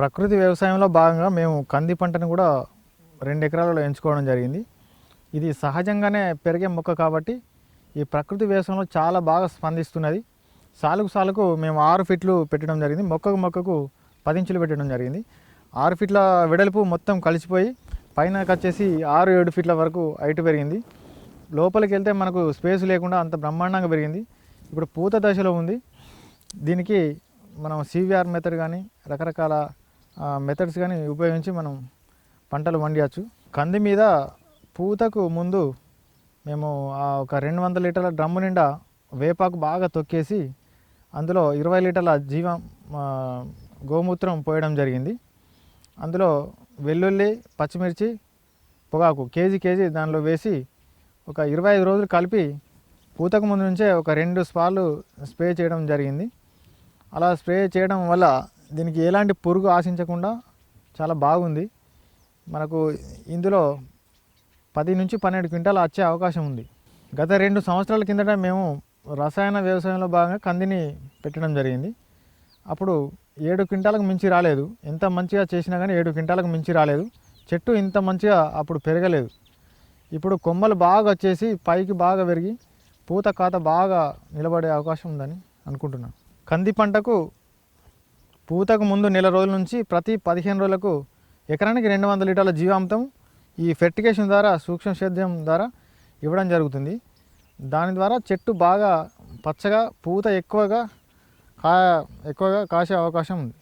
ప్రకృతి వ్యవసాయంలో భాగంగా మేము కంది పంటను కూడా రెండు ఎకరాలలో ఎంచుకోవడం జరిగింది. ఇది సహజంగానే పెరిగే మొక్క కాబట్టి ఈ ప్రకృతి వ్యవసాయంలో చాలా బాగా స్పందిస్తున్నది. సాలుకు సాలుకు మేము ఆరు ఫీట్లు పెట్టడం జరిగింది. మొక్కకు మొక్కకు పదించులు పెట్టడం జరిగింది. ఆరు ఫీట్ల వెడల్పు మొత్తం కలిసిపోయి పైన వచ్చేసి ఆరు ఏడు ఫీట్ల వరకు హైట్ పెరిగింది. లోపలికి వెళ్తే మనకు స్పేస్ లేకుండా అంత బ్రహ్మాండంగా పెరిగింది. ఇప్పుడు పూత దశలో ఉంది. దీనికి మనం సివిఆర్ మెథడ్ కానీ రకరకాల మెథడ్స్ కానీ ఉపయోగించి మనం పంటలు వండియచ్చు కంది మీద పూతకు ముందు మేము ఆ ఒక రెండు వందల లీటర్ల డ్రమ్ము నిండా వేపాకు బాగా తొక్కేసి అందులో ఇరవై లీటర్ల జీవం గోమూత్రం పోయడం జరిగింది. అందులో వెల్లుల్లి పచ్చిమిర్చి పొగాకు కేజీ కేజీ దానిలో వేసి ఒక ఇరవై ఐదు రోజులు కలిపి పూతకు ముందు నుంచే ఒక రెండు స్పార్లు స్ప్రే చేయడం జరిగింది. అలా స్ప్రే చేయడం వల్ల దీనికి ఎలాంటి పురుగు ఆశించకుండా చాలా బాగుంది. మనకు ఇందులో పది నుంచి పన్నెండు క్వింటాలు వచ్చే అవకాశం ఉంది. గత రెండు సంవత్సరాల కిందట మేము రసాయన వ్యవసాయంలో భాగంగా కందిని పెట్టడం జరిగింది. అప్పుడు ఏడు క్వింటాలకు మించి రాలేదు. ఎంత మంచిగా చేసినా కానీ ఏడు క్వింటాలకు మించి రాలేదు. చెట్టు ఇంత మంచిగా అప్పుడు పెరగలేదు. ఇప్పుడు కొమ్మలు బాగా వచ్చేసి పైకి బాగా పెరిగి పూత కాత బాగా నిలబడే అవకాశం ఉందని అనుకుంటున్నాను. కంది పంటకు పూతకు ముందు నెల రోజుల నుంచి ప్రతి పదిహేను రోజులకు ఎకరానికి రెండు వందల లీటర్ల జీవామృతం ఈ ఫెర్టికేషన్ ద్వారా సూక్ష్మ సేద్యం ద్వారా ఇవ్వడం జరుగుతుంది. దాని ద్వారా చెట్టు బాగా పచ్చగా పూత ఎక్కువగా కా ఎక్కువగా కాసే అవకాశం ఉంది.